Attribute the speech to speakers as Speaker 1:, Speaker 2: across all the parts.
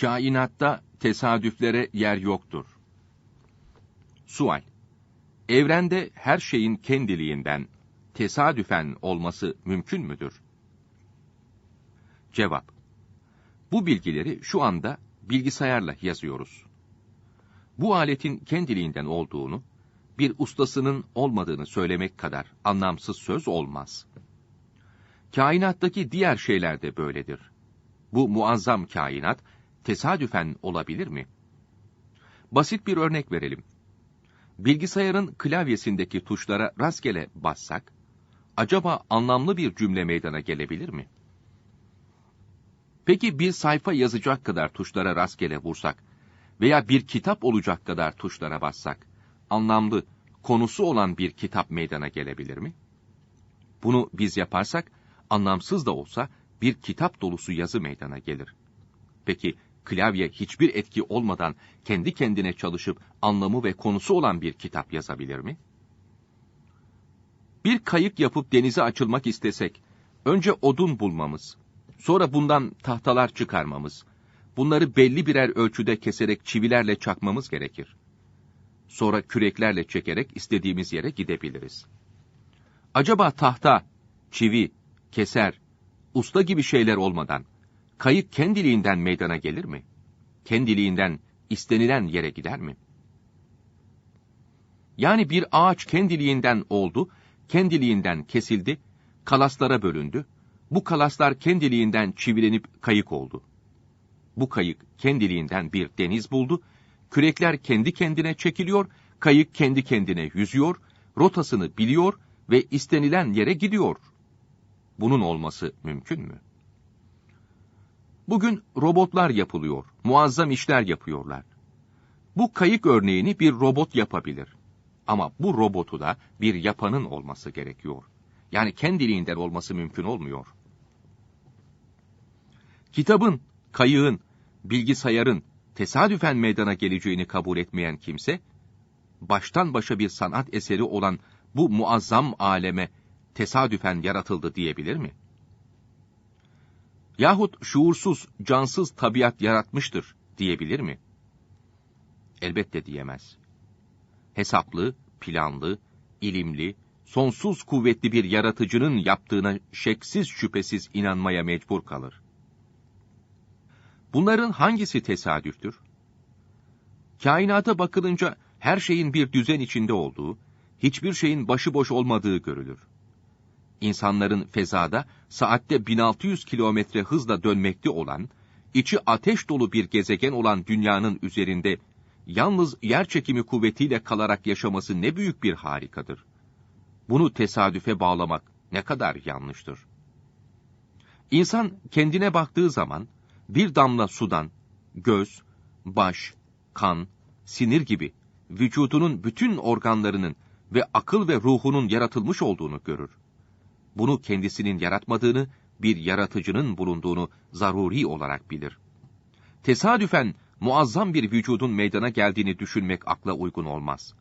Speaker 1: Kainatta tesadüflere yer yoktur. Sual Evrende her şeyin kendiliğinden, tesadüfen olması mümkün müdür? Cevap Bu bilgileri şu anda bilgisayarla yazıyoruz. Bu aletin kendiliğinden olduğunu, bir ustasının olmadığını söylemek kadar anlamsız söz olmaz. Kainattaki diğer şeyler de böyledir. Bu muazzam kainat, tesadüfen olabilir mi? Basit bir örnek verelim. Bilgisayarın klavyesindeki tuşlara rastgele bassak, acaba anlamlı bir cümle meydana gelebilir mi? Peki bir sayfa yazacak kadar tuşlara rastgele vursak veya bir kitap olacak kadar tuşlara bassak, anlamlı, konusu olan bir kitap meydana gelebilir mi? Bunu biz yaparsak, anlamsız da olsa bir kitap dolusu yazı meydana gelir. Peki klavye hiçbir etki olmadan kendi kendine çalışıp anlamı ve konusu olan bir kitap yazabilir mi? Bir kayık yapıp denize açılmak istesek, önce odun bulmamız, sonra bundan tahtalar çıkarmamız, bunları belli birer ölçüde keserek çivilerle çakmamız gerekir. Sonra küreklerle çekerek istediğimiz yere gidebiliriz. Acaba tahta, çivi, keser, usta gibi şeyler olmadan, kayık kendiliğinden meydana gelir mi? Kendiliğinden istenilen yere gider mi? Yani bir ağaç kendiliğinden oldu, kendiliğinden kesildi, kalaslara bölündü, bu kalaslar kendiliğinden çivilenip kayık oldu. Bu kayık kendiliğinden bir deniz buldu, kürekler kendi kendine çekiliyor, kayık kendi kendine yüzüyor, rotasını biliyor ve istenilen yere gidiyor. Bunun olması mümkün mü? Bugün robotlar yapılıyor, muazzam işler yapıyorlar. Bu kayık örneğini bir robot yapabilir. Ama bu robotu da bir yapanın olması gerekiyor. Yani kendiliğinden olması mümkün olmuyor. Kitabın, kayığın, bilgisayarın tesadüfen meydana geleceğini kabul etmeyen kimse, baştan başa bir sanat eseri olan bu muazzam aleme tesadüfen yaratıldı diyebilir mi? Yahut şuursuz, cansız tabiat yaratmıştır diyebilir mi? Elbette diyemez. Hesaplı, planlı, ilimli, sonsuz kuvvetli bir yaratıcının yaptığına şeksiz şüphesiz inanmaya mecbur kalır. Bunların hangisi tesadüftür? Kainata bakılınca her şeyin bir düzen içinde olduğu, hiçbir şeyin başıboş olmadığı görülür. İnsanların fezada saatte 1600 kilometre hızla dönmekte olan, içi ateş dolu bir gezegen olan dünyanın üzerinde yalnız yer çekimi kuvvetiyle kalarak yaşaması ne büyük bir harikadır. Bunu tesadüfe bağlamak ne kadar yanlıştır. İnsan kendine baktığı zaman bir damla sudan göz, baş, kan, sinir gibi vücudunun bütün organlarının ve akıl ve ruhunun yaratılmış olduğunu görür. Bunu kendisinin yaratmadığını, bir yaratıcının bulunduğunu zaruri olarak bilir. Tesadüfen muazzam bir vücudun meydana geldiğini düşünmek akla uygun olmaz.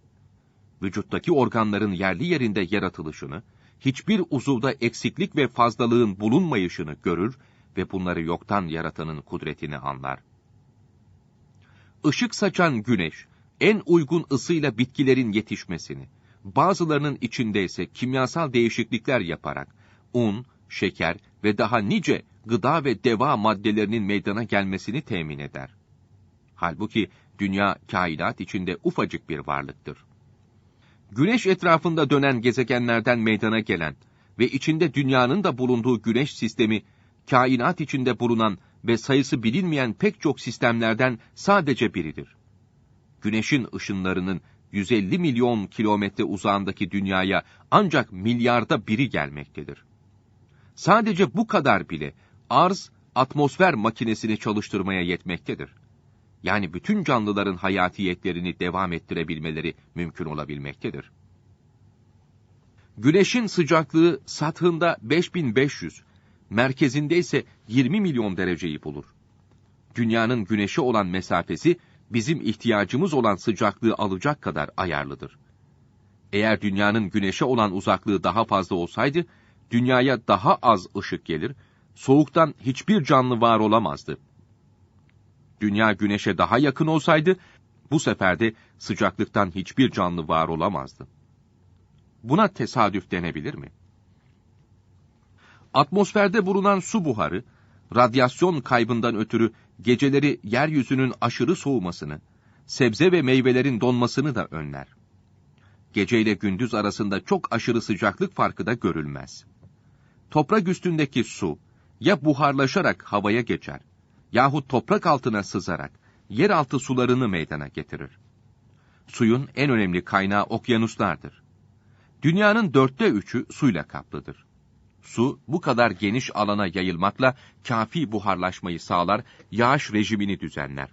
Speaker 1: Vücuttaki organların yerli yerinde yaratılışını, hiçbir uzuvda eksiklik ve fazlalığın bulunmayışını görür ve bunları yoktan yaratanın kudretini anlar. Işık saçan güneş, en uygun ısıyla bitkilerin yetişmesini, bazılarının içinde ise kimyasal değişiklikler yaparak, un, şeker ve daha nice gıda ve deva maddelerinin meydana gelmesini temin eder. Halbuki dünya kainat içinde ufacık bir varlıktır. Güneş etrafında dönen gezegenlerden meydana gelen ve içinde dünyanın da bulunduğu güneş sistemi kainat içinde bulunan ve sayısı bilinmeyen pek çok sistemlerden sadece biridir. Güneşin ışınlarının 150 milyon kilometre uzağındaki dünyaya ancak milyarda biri gelmektedir. Sadece bu kadar bile arz atmosfer makinesini çalıştırmaya yetmektedir. Yani bütün canlıların hayatiyetlerini devam ettirebilmeleri mümkün olabilmektedir. Güneşin sıcaklığı sathında 5500, merkezinde ise 20 milyon dereceyi bulur. Dünyanın güneşe olan mesafesi bizim ihtiyacımız olan sıcaklığı alacak kadar ayarlıdır. Eğer dünyanın güneşe olan uzaklığı daha fazla olsaydı, dünyaya daha az ışık gelir, soğuktan hiçbir canlı var olamazdı. Dünya güneşe daha yakın olsaydı, bu sefer de sıcaklıktan hiçbir canlı var olamazdı. Buna tesadüf denebilir mi? Atmosferde bulunan su buharı, radyasyon kaybından ötürü geceleri yeryüzünün aşırı soğumasını, sebze ve meyvelerin donmasını da önler. Gece ile gündüz arasında çok aşırı sıcaklık farkı da görülmez. Toprak üstündeki su, ya buharlaşarak havaya geçer, yahut toprak altına sızarak, yeraltı sularını meydana getirir. Suyun en önemli kaynağı okyanuslardır. Dünyanın dörtte üçü suyla kaplıdır. Su bu kadar geniş alana yayılmakla kafi buharlaşmayı sağlar, yağış rejimini düzenler.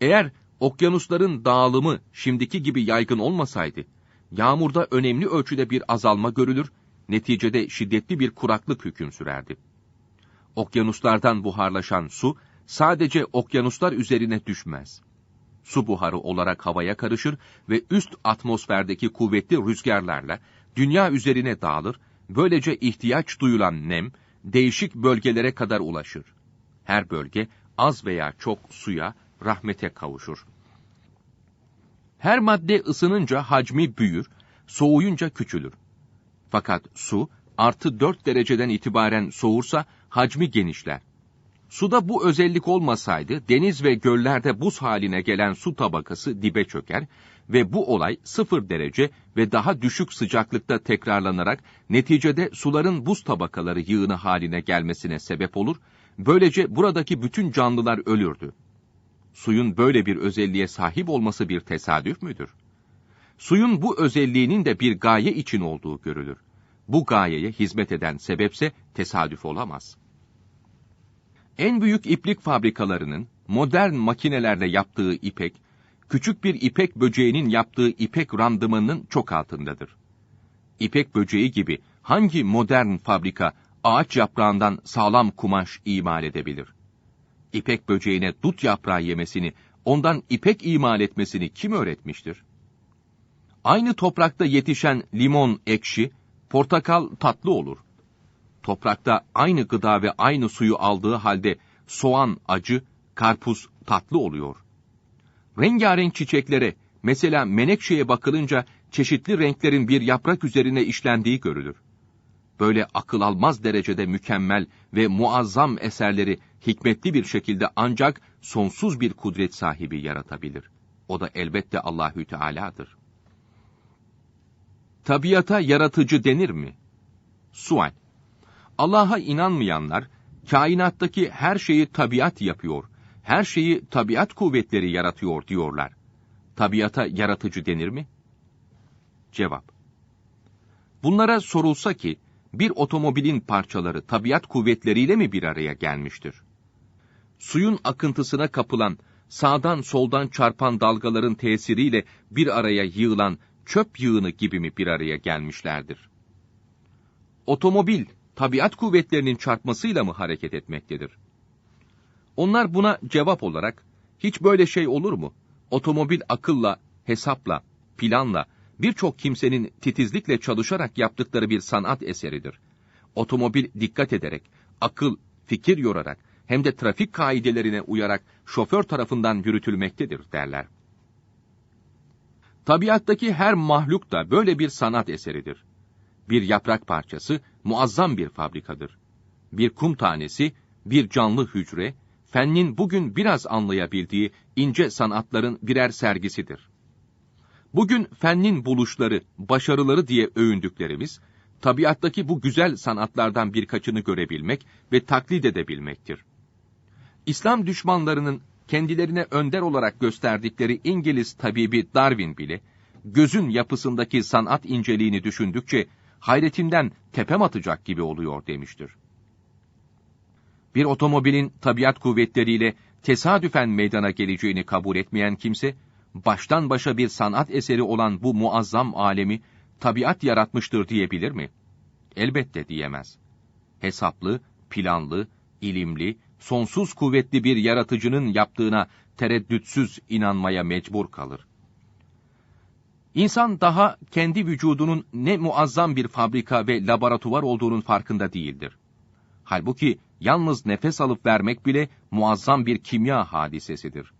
Speaker 1: Eğer okyanusların dağılımı şimdiki gibi yaygın olmasaydı, yağmurda önemli ölçüde bir azalma görülür, neticede şiddetli bir kuraklık hüküm sürerdi. Okyanuslardan buharlaşan su, sadece okyanuslar üzerine düşmez. Su buharı olarak havaya karışır ve üst atmosferdeki kuvvetli rüzgarlarla dünya üzerine dağılır Böylece ihtiyaç duyulan nem, değişik bölgelere kadar ulaşır. Her bölge az veya çok suya, rahmete kavuşur. Her madde ısınınca hacmi büyür, soğuyunca küçülür. Fakat su, artı 4 dereceden itibaren soğursa hacmi genişler. Suda bu özellik olmasaydı deniz ve göllerde buz haline gelen su tabakası dibe çöker ve bu olay sıfır derece ve daha düşük sıcaklıkta tekrarlanarak neticede suların buz tabakaları yığını haline gelmesine sebep olur, böylece buradaki bütün canlılar ölürdü. Suyun böyle bir özelliğe sahip olması bir tesadüf müdür? Suyun bu özelliğinin de bir gaye için olduğu görülür. Bu gayeye hizmet eden sebepse tesadüf olamaz. En büyük iplik fabrikalarının modern makinelerle yaptığı ipek, küçük bir ipek böceğinin yaptığı ipek randımanının çok altındadır. İpek böceği gibi hangi modern fabrika ağaç yaprağından sağlam kumaş imal edebilir? İpek böceğine dut yaprağı yemesini, ondan ipek imal etmesini kim öğretmiştir? Aynı toprakta yetişen limon ekşi, portakal tatlı olur. Toprakta aynı gıda ve aynı suyu aldığı halde soğan acı, karpuz tatlı oluyor. Rengarenk çiçeklere, mesela menekşeye bakılınca çeşitli renklerin bir yaprak üzerine işlendiği görülür. Böyle akıl almaz derecede mükemmel ve muazzam eserleri hikmetli bir şekilde ancak sonsuz bir kudret sahibi yaratabilir. O da elbette Allahü Teala'dır. Tabiata yaratıcı denir mi? Sual. Allah'a inanmayanlar kainattaki her şeyi tabiat yapıyor her şeyi tabiat kuvvetleri yaratıyor diyorlar. Tabiata yaratıcı denir mi? Cevap. Bunlara sorulsa ki, bir otomobilin parçaları tabiat kuvvetleriyle mi bir araya gelmiştir? Suyun akıntısına kapılan, sağdan soldan çarpan dalgaların tesiriyle bir araya yığılan çöp yığını gibi mi bir araya gelmişlerdir? Otomobil, tabiat kuvvetlerinin çarpmasıyla mı hareket etmektedir? Onlar buna cevap olarak, hiç böyle şey olur mu? Otomobil akılla, hesapla, planla, birçok kimsenin titizlikle çalışarak yaptıkları bir sanat eseridir. Otomobil dikkat ederek, akıl, fikir yorarak, hem de trafik kaidelerine uyarak şoför tarafından yürütülmektedir derler. Tabiattaki her mahluk da böyle bir sanat eseridir. Bir yaprak parçası muazzam bir fabrikadır. Bir kum tanesi, bir canlı hücre, fennin bugün biraz anlayabildiği ince sanatların birer sergisidir. Bugün fennin buluşları, başarıları diye övündüklerimiz, tabiattaki bu güzel sanatlardan birkaçını görebilmek ve taklit edebilmektir. İslam düşmanlarının kendilerine önder olarak gösterdikleri İngiliz tabibi Darwin bile, gözün yapısındaki sanat inceliğini düşündükçe, hayretinden tepem atacak gibi oluyor demiştir bir otomobilin tabiat kuvvetleriyle tesadüfen meydana geleceğini kabul etmeyen kimse, baştan başa bir sanat eseri olan bu muazzam alemi tabiat yaratmıştır diyebilir mi? Elbette diyemez. Hesaplı, planlı, ilimli, sonsuz kuvvetli bir yaratıcının yaptığına tereddütsüz inanmaya mecbur kalır. İnsan daha kendi vücudunun ne muazzam bir fabrika ve laboratuvar olduğunun farkında değildir. Halbuki yalnız nefes alıp vermek bile muazzam bir kimya hadisesidir.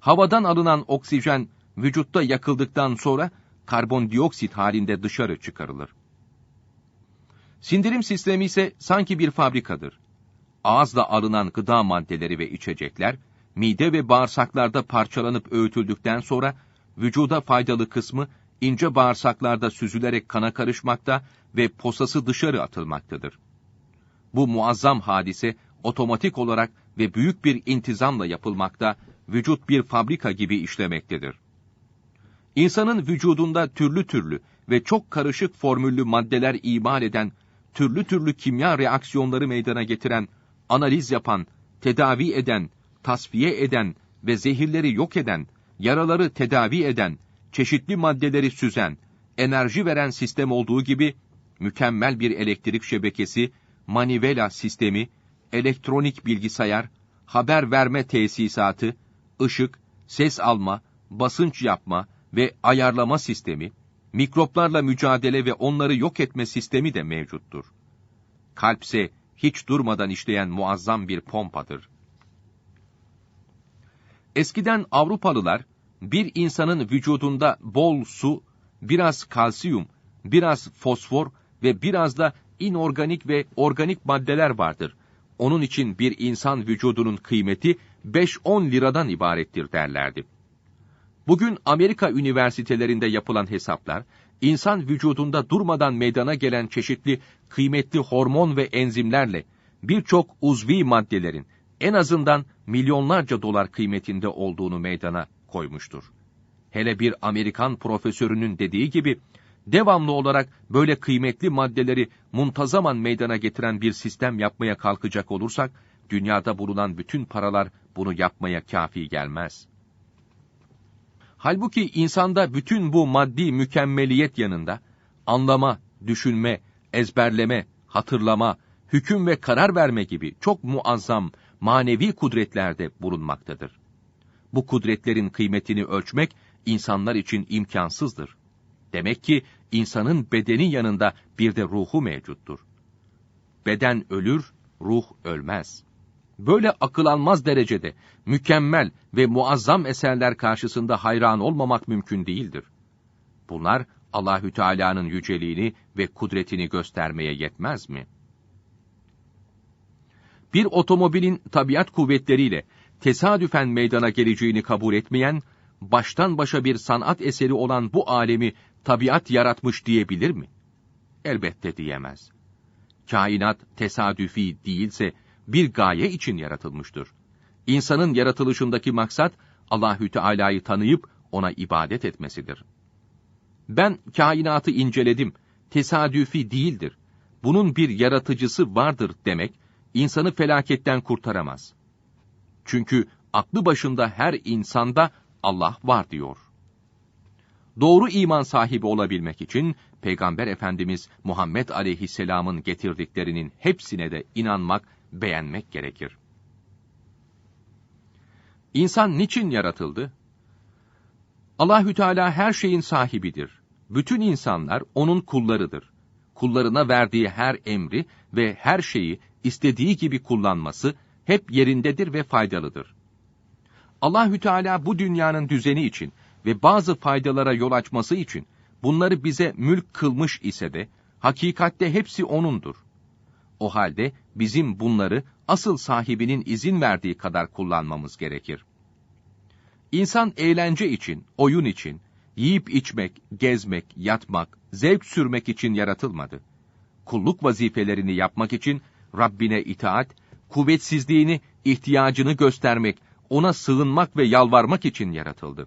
Speaker 1: Havadan alınan oksijen vücutta yakıldıktan sonra karbondioksit halinde dışarı çıkarılır. Sindirim sistemi ise sanki bir fabrikadır. Ağızla alınan gıda maddeleri ve içecekler, mide ve bağırsaklarda parçalanıp öğütüldükten sonra, vücuda faydalı kısmı ince bağırsaklarda süzülerek kana karışmakta ve posası dışarı atılmaktadır. Bu muazzam hadise otomatik olarak ve büyük bir intizamla yapılmakta, vücut bir fabrika gibi işlemektedir. İnsanın vücudunda türlü türlü ve çok karışık formüllü maddeler imal eden, türlü türlü kimya reaksiyonları meydana getiren, analiz yapan, tedavi eden, tasfiye eden ve zehirleri yok eden, yaraları tedavi eden, çeşitli maddeleri süzen, enerji veren sistem olduğu gibi, mükemmel bir elektrik şebekesi, manivela sistemi, elektronik bilgisayar, haber verme tesisatı, ışık, ses alma, basınç yapma ve ayarlama sistemi, mikroplarla mücadele ve onları yok etme sistemi de mevcuttur. Kalpse hiç durmadan işleyen muazzam bir pompadır. Eskiden Avrupalılar, bir insanın vücudunda bol su, biraz kalsiyum, biraz fosfor ve biraz da inorganik ve organik maddeler vardır. Onun için bir insan vücudunun kıymeti 5-10 liradan ibarettir derlerdi. Bugün Amerika üniversitelerinde yapılan hesaplar, insan vücudunda durmadan meydana gelen çeşitli kıymetli hormon ve enzimlerle birçok uzvi maddelerin en azından milyonlarca dolar kıymetinde olduğunu meydana koymuştur. Hele bir Amerikan profesörünün dediği gibi, devamlı olarak böyle kıymetli maddeleri muntazaman meydana getiren bir sistem yapmaya kalkacak olursak, dünyada bulunan bütün paralar bunu yapmaya kafi gelmez. Halbuki insanda bütün bu maddi mükemmeliyet yanında, anlama, düşünme, ezberleme, hatırlama, hüküm ve karar verme gibi çok muazzam manevi kudretlerde bulunmaktadır. Bu kudretlerin kıymetini ölçmek insanlar için imkansızdır. Demek ki insanın bedeni yanında bir de ruhu mevcuttur. Beden ölür, ruh ölmez. Böyle akıl almaz derecede mükemmel ve muazzam eserler karşısında hayran olmamak mümkün değildir. Bunlar Allahü Teala'nın yüceliğini ve kudretini göstermeye yetmez mi? Bir otomobilin tabiat kuvvetleriyle tesadüfen meydana geleceğini kabul etmeyen, baştan başa bir sanat eseri olan bu alemi tabiat yaratmış diyebilir mi? Elbette diyemez. Kainat tesadüfi değilse bir gaye için yaratılmıştır. İnsanın yaratılışındaki maksat Allahü Teala'yı tanıyıp ona ibadet etmesidir. Ben kainatı inceledim. Tesadüfi değildir. Bunun bir yaratıcısı vardır demek insanı felaketten kurtaramaz. Çünkü aklı başında her insanda Allah var diyor. Doğru iman sahibi olabilmek için Peygamber Efendimiz Muhammed Aleyhisselam'ın getirdiklerinin hepsine de inanmak, beğenmek gerekir. İnsan niçin yaratıldı? Allahü Teala her şeyin sahibidir. Bütün insanlar onun kullarıdır. Kullarına verdiği her emri ve her şeyi istediği gibi kullanması hep yerindedir ve faydalıdır. Allahü Teala bu dünyanın düzeni için ve bazı faydalara yol açması için bunları bize mülk kılmış ise de hakikatte hepsi onundur. O halde bizim bunları asıl sahibinin izin verdiği kadar kullanmamız gerekir. İnsan eğlence için, oyun için, yiyip içmek, gezmek, yatmak, zevk sürmek için yaratılmadı. Kulluk vazifelerini yapmak için Rabbine itaat, kuvvetsizliğini, ihtiyacını göstermek, ona sığınmak ve yalvarmak için yaratıldı.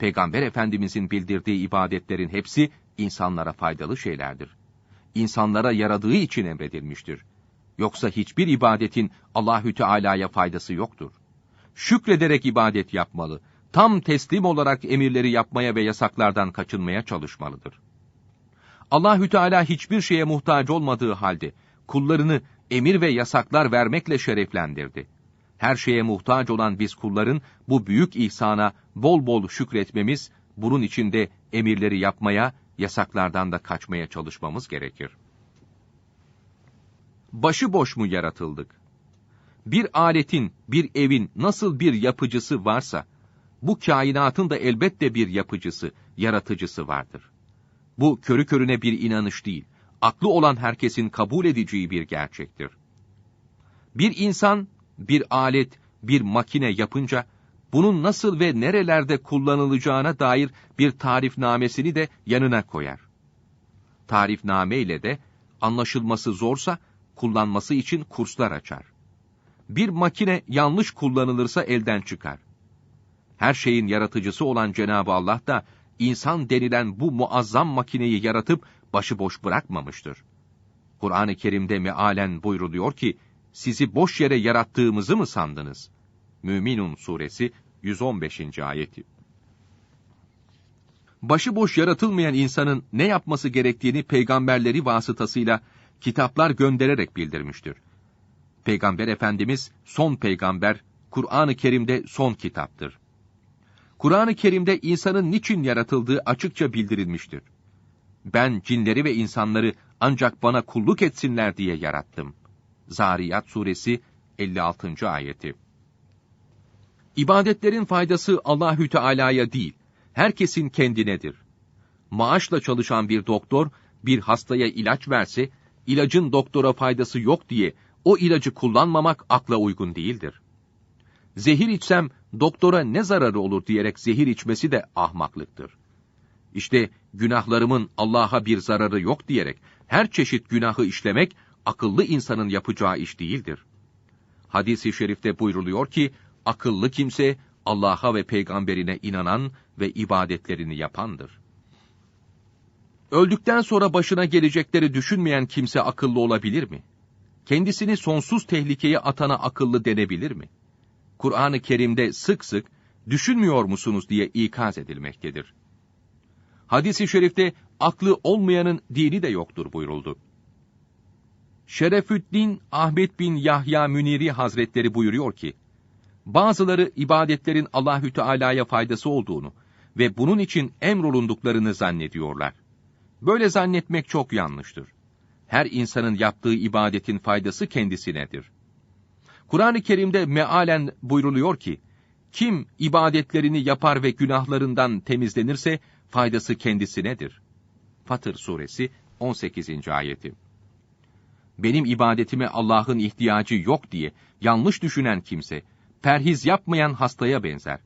Speaker 1: Peygamber Efendimizin bildirdiği ibadetlerin hepsi insanlara faydalı şeylerdir. İnsanlara yaradığı için emredilmiştir. Yoksa hiçbir ibadetin Allahü Teala'ya faydası yoktur. Şükrederek ibadet yapmalı, tam teslim olarak emirleri yapmaya ve yasaklardan kaçınmaya çalışmalıdır. Allahü Teala hiçbir şeye muhtaç olmadığı halde kullarını emir ve yasaklar vermekle şereflendirdi. Her şeye muhtaç olan biz kulların bu büyük ihsana bol bol şükretmemiz, bunun içinde emirleri yapmaya, yasaklardan da kaçmaya çalışmamız gerekir. başıboş mu yaratıldık? Bir aletin, bir evin nasıl bir yapıcısı varsa, bu kainatın da elbette bir yapıcısı, yaratıcısı vardır. Bu körü körüne bir inanış değil, aklı olan herkesin kabul edeceği bir gerçektir. Bir insan, bir alet, bir makine yapınca, bunun nasıl ve nerelerde kullanılacağına dair bir tarifnamesini de yanına koyar. Tarifname ile de anlaşılması zorsa kullanması için kurslar açar. Bir makine yanlış kullanılırsa elden çıkar. Her şeyin yaratıcısı olan Cenab-ı Allah da insan denilen bu muazzam makineyi yaratıp başıboş bırakmamıştır. Kur'an-ı Kerim'de mealen buyruluyor ki, sizi boş yere yarattığımızı mı sandınız? Müminun suresi 115. ayeti. Başıboş yaratılmayan insanın ne yapması gerektiğini peygamberleri vasıtasıyla kitaplar göndererek bildirmiştir. Peygamber Efendimiz son peygamber, Kur'an-ı Kerim'de son kitaptır. Kur'an-ı Kerim'de insanın niçin yaratıldığı açıkça bildirilmiştir. Ben cinleri ve insanları ancak bana kulluk etsinler diye yarattım. Zariyat suresi 56. ayeti. İbadetlerin faydası Allahü Teala'ya değil, herkesin kendinedir. Maaşla çalışan bir doktor bir hastaya ilaç verse, ilacın doktora faydası yok diye o ilacı kullanmamak akla uygun değildir. Zehir içsem doktora ne zararı olur diyerek zehir içmesi de ahmaklıktır. İşte günahlarımın Allah'a bir zararı yok diyerek her çeşit günahı işlemek akıllı insanın yapacağı iş değildir. Hadis-i şerifte buyruluyor ki, akıllı kimse Allah'a ve peygamberine inanan ve ibadetlerini yapandır. Öldükten sonra başına gelecekleri düşünmeyen kimse akıllı olabilir mi? Kendisini sonsuz tehlikeye atana akıllı denebilir mi? Kur'an-ı Kerim'de sık sık düşünmüyor musunuz diye ikaz edilmektedir. Hadis-i şerifte aklı olmayanın dini de yoktur buyuruldu. Şerefüddin Ahmet bin Yahya Müniri Hazretleri buyuruyor ki, bazıları ibadetlerin Allahü Teala'ya faydası olduğunu ve bunun için emrolunduklarını zannediyorlar. Böyle zannetmek çok yanlıştır. Her insanın yaptığı ibadetin faydası kendisinedir. Kur'an-ı Kerim'de mealen buyruluyor ki, kim ibadetlerini yapar ve günahlarından temizlenirse faydası kendisinedir. Fatır suresi 18. ayeti. Benim ibadetime Allah'ın ihtiyacı yok diye yanlış düşünen kimse, perhiz yapmayan hastaya benzer.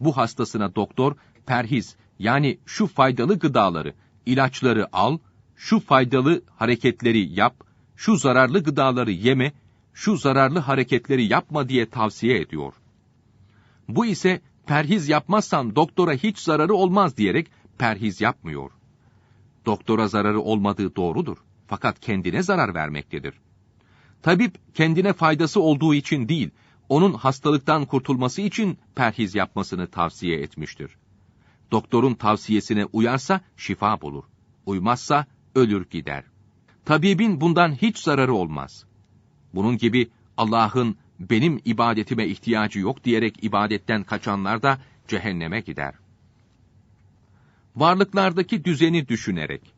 Speaker 1: Bu hastasına doktor, perhiz yani şu faydalı gıdaları, ilaçları al, şu faydalı hareketleri yap, şu zararlı gıdaları yeme, şu zararlı hareketleri yapma diye tavsiye ediyor. Bu ise perhiz yapmazsan doktora hiç zararı olmaz diyerek perhiz yapmıyor. Doktora zararı olmadığı doğrudur. Fakat kendine zarar vermektedir. Tabip kendine faydası olduğu için değil, onun hastalıktan kurtulması için perhiz yapmasını tavsiye etmiştir. Doktorun tavsiyesine uyarsa şifa bulur. Uymazsa ölür gider. Tabibin bundan hiç zararı olmaz. Bunun gibi Allah'ın benim ibadetime ihtiyacı yok diyerek ibadetten kaçanlar da cehenneme gider. Varlıklardaki düzeni düşünerek,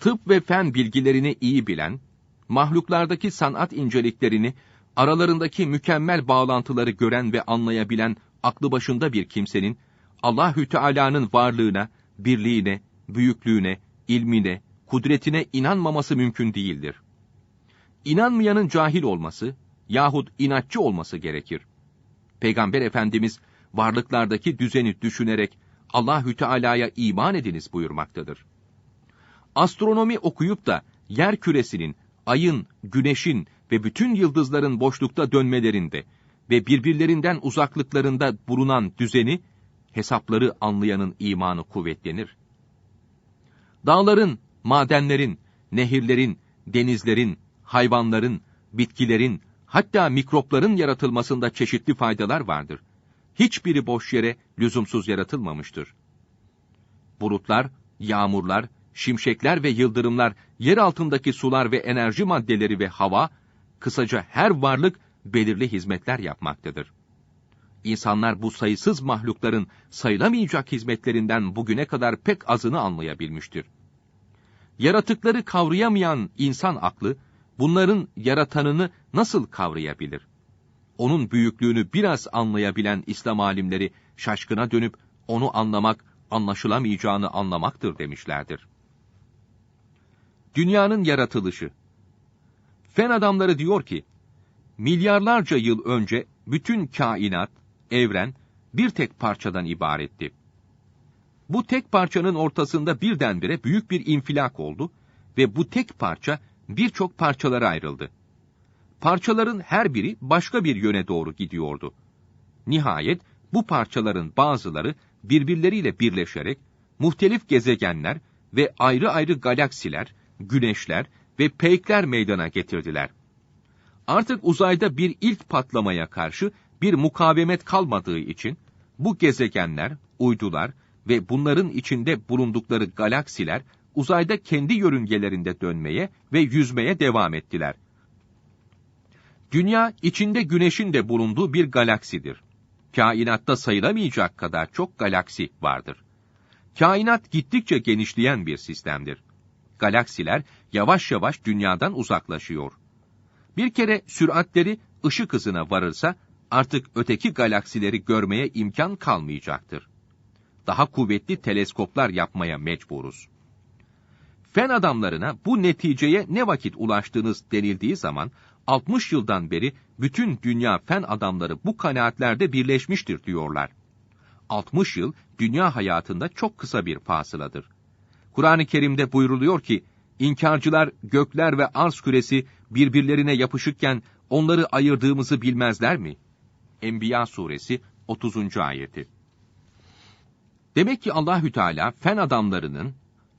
Speaker 1: tıp ve fen bilgilerini iyi bilen, mahluklardaki sanat inceliklerini, aralarındaki mükemmel bağlantıları gören ve anlayabilen aklı başında bir kimsenin, Allahü Teala'nın varlığına, birliğine, büyüklüğüne, ilmine, kudretine inanmaması mümkün değildir. İnanmayanın cahil olması yahut inatçı olması gerekir. Peygamber Efendimiz varlıklardaki düzeni düşünerek Allahü Teala'ya iman ediniz buyurmaktadır. Astronomi okuyup da yer küresinin, ayın, güneşin ve bütün yıldızların boşlukta dönmelerinde ve birbirlerinden uzaklıklarında bulunan düzeni, hesapları anlayanın imanı kuvvetlenir. Dağların, madenlerin, nehirlerin, denizlerin, hayvanların, bitkilerin, hatta mikropların yaratılmasında çeşitli faydalar vardır. Hiçbiri boş yere lüzumsuz yaratılmamıştır. Bulutlar, yağmurlar, şimşekler ve yıldırımlar, yer altındaki sular ve enerji maddeleri ve hava, kısaca her varlık belirli hizmetler yapmaktadır. İnsanlar bu sayısız mahlukların sayılamayacak hizmetlerinden bugüne kadar pek azını anlayabilmiştir. Yaratıkları kavrayamayan insan aklı, bunların yaratanını nasıl kavrayabilir? Onun büyüklüğünü biraz anlayabilen İslam alimleri şaşkına dönüp onu anlamak, anlaşılamayacağını anlamaktır demişlerdir. Dünyanın yaratılışı Fen adamları diyor ki, milyarlarca yıl önce bütün kainat, evren bir tek parçadan ibaretti. Bu tek parçanın ortasında birdenbire büyük bir infilak oldu ve bu tek parça birçok parçalara ayrıldı. Parçaların her biri başka bir yöne doğru gidiyordu. Nihayet bu parçaların bazıları birbirleriyle birleşerek muhtelif gezegenler ve ayrı ayrı galaksiler, güneşler ve peykler meydana getirdiler. Artık uzayda bir ilk patlamaya karşı bir mukavemet kalmadığı için bu gezegenler, uydular ve bunların içinde bulundukları galaksiler uzayda kendi yörüngelerinde dönmeye ve yüzmeye devam ettiler. Dünya içinde güneşin de bulunduğu bir galaksidir. Kainatta sayılamayacak kadar çok galaksi vardır. Kainat gittikçe genişleyen bir sistemdir. Galaksiler yavaş yavaş dünyadan uzaklaşıyor. Bir kere süratleri ışık hızına varırsa artık öteki galaksileri görmeye imkan kalmayacaktır. Daha kuvvetli teleskoplar yapmaya mecburuz. Fen adamlarına bu neticeye ne vakit ulaştığınız denildiği zaman 60 yıldan beri bütün dünya fen adamları bu kanaatlerde birleşmiştir diyorlar. 60 yıl dünya hayatında çok kısa bir fasıladır. Kur'an-ı Kerim'de buyruluyor ki, inkarcılar gökler ve arz küresi birbirlerine yapışıkken onları ayırdığımızı bilmezler mi? Enbiya suresi 30. ayeti. Demek ki Allahü Teala fen adamlarının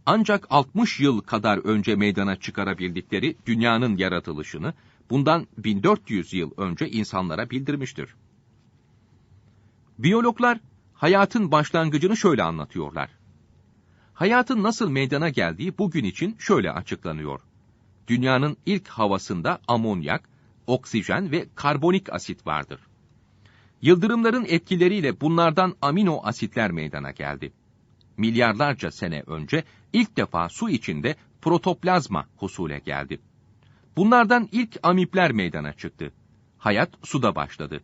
Speaker 1: ancak 60 yıl kadar önce meydana çıkarabildikleri dünyanın yaratılışını bundan 1400 yıl önce insanlara bildirmiştir. Biyologlar hayatın başlangıcını şöyle anlatıyorlar. Hayatın nasıl meydana geldiği bugün için şöyle açıklanıyor. Dünyanın ilk havasında amonyak, oksijen ve karbonik asit vardır. Yıldırımların etkileriyle bunlardan amino asitler meydana geldi. Milyarlarca sene önce ilk defa su içinde protoplazma husule geldi. Bunlardan ilk amipler meydana çıktı. Hayat suda başladı.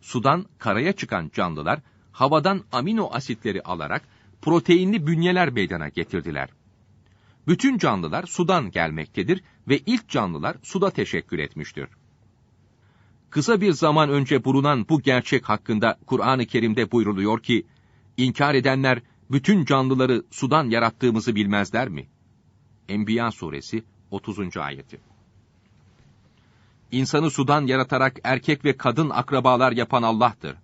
Speaker 1: Sudan karaya çıkan canlılar havadan amino asitleri alarak proteinli bünyeler meydana getirdiler. Bütün canlılar sudan gelmektedir ve ilk canlılar suda teşekkür etmiştir. Kısa bir zaman önce bulunan bu gerçek hakkında Kur'an-ı Kerim'de buyruluyor ki, inkar edenler bütün canlıları sudan yarattığımızı bilmezler mi? Enbiya suresi 30. ayeti. İnsanı sudan yaratarak erkek ve kadın akrabalar yapan Allah'tır.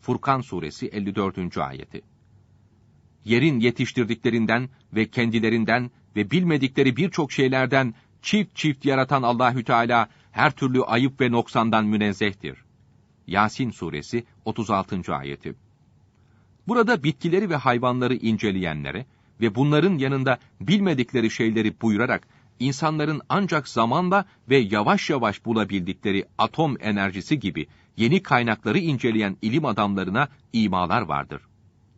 Speaker 1: Furkan suresi 54. ayeti. Yerin yetiştirdiklerinden ve kendilerinden ve bilmedikleri birçok şeylerden çift çift yaratan Allahü Teala her türlü ayıp ve noksandan münezzehtir. Yasin suresi 36. ayeti. Burada bitkileri ve hayvanları inceleyenlere ve bunların yanında bilmedikleri şeyleri buyurarak insanların ancak zamanla ve yavaş yavaş bulabildikleri atom enerjisi gibi yeni kaynakları inceleyen ilim adamlarına imalar vardır.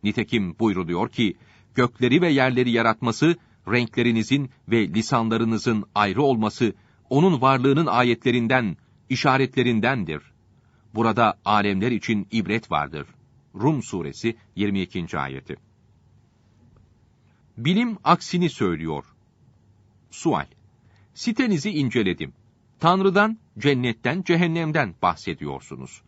Speaker 1: Nitekim buyruluyor ki, gökleri ve yerleri yaratması, renklerinizin ve lisanlarınızın ayrı olması, onun varlığının ayetlerinden, işaretlerindendir. Burada alemler için ibret vardır. Rum suresi 22. ayeti. Bilim aksini söylüyor. Sual. Sitenizi inceledim. Tanrı'dan, cennetten, cehennemden bahsediyorsunuz.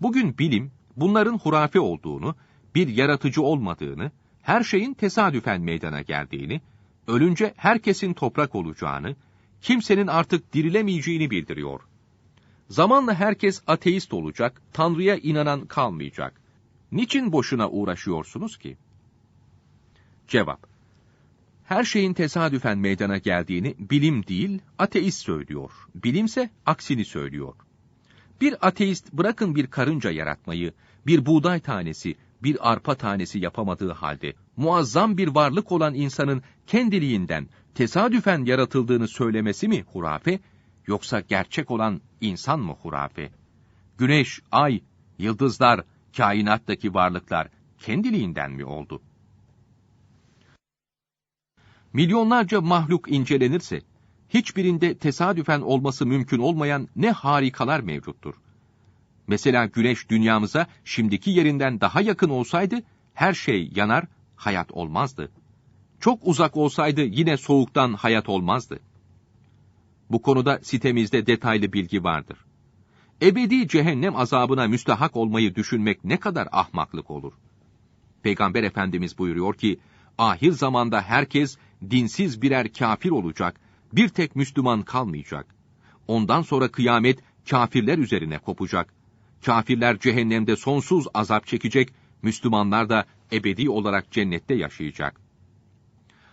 Speaker 1: Bugün bilim, bunların hurafe olduğunu, bir yaratıcı olmadığını, her şeyin tesadüfen meydana geldiğini, ölünce herkesin toprak olacağını, kimsenin artık dirilemeyeceğini bildiriyor. Zamanla herkes ateist olacak, Tanrı'ya inanan kalmayacak. Niçin boşuna uğraşıyorsunuz ki? Cevap her şeyin tesadüfen meydana geldiğini bilim değil, ateist söylüyor. Bilimse aksini söylüyor. Bir ateist bırakın bir karınca yaratmayı, bir buğday tanesi, bir arpa tanesi yapamadığı halde, muazzam bir varlık olan insanın kendiliğinden, tesadüfen yaratıldığını söylemesi mi hurafe, yoksa gerçek olan insan mı hurafe? Güneş, ay, yıldızlar, kainattaki varlıklar kendiliğinden mi oldu? milyonlarca mahluk incelenirse, hiçbirinde tesadüfen olması mümkün olmayan ne harikalar mevcuttur. Mesela güneş dünyamıza şimdiki yerinden daha yakın olsaydı her şey yanar, hayat olmazdı. Çok uzak olsaydı yine soğuktan hayat olmazdı. Bu konuda sitemizde detaylı bilgi vardır. Ebedi cehennem azabına müstahak olmayı düşünmek ne kadar ahmaklık olur. Peygamber Efendimiz buyuruyor ki, ahir zamanda herkes dinsiz birer kafir olacak, bir tek Müslüman kalmayacak. Ondan sonra kıyamet kafirler üzerine kopacak. Kafirler cehennemde sonsuz azap çekecek, Müslümanlar da ebedi olarak cennette yaşayacak.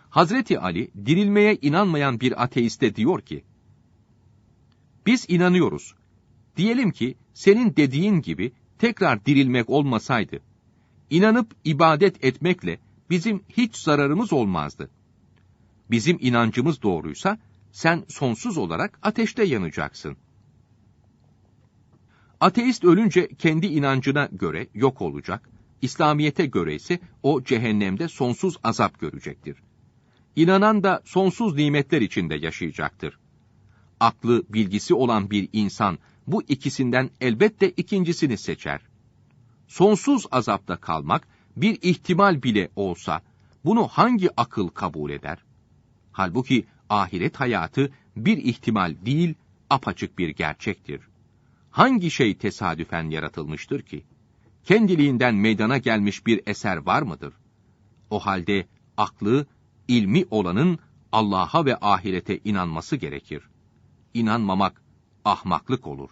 Speaker 1: Hazreti Ali, dirilmeye inanmayan bir ateiste diyor ki, Biz inanıyoruz. Diyelim ki, senin dediğin gibi tekrar dirilmek olmasaydı, inanıp ibadet etmekle bizim hiç zararımız olmazdı. Bizim inancımız doğruysa, sen sonsuz olarak ateşte yanacaksın. Ateist ölünce kendi inancına göre yok olacak, İslamiyete göre ise o cehennemde sonsuz azap görecektir. İnanan da sonsuz nimetler içinde yaşayacaktır. Aklı, bilgisi olan bir insan bu ikisinden elbette ikincisini seçer. Sonsuz azapta kalmak bir ihtimal bile olsa bunu hangi akıl kabul eder? Halbuki ahiret hayatı bir ihtimal değil, apaçık bir gerçektir. Hangi şey tesadüfen yaratılmıştır ki? Kendiliğinden meydana gelmiş bir eser var mıdır? O halde aklı, ilmi olanın Allah'a ve ahirete inanması gerekir. İnanmamak ahmaklık olur.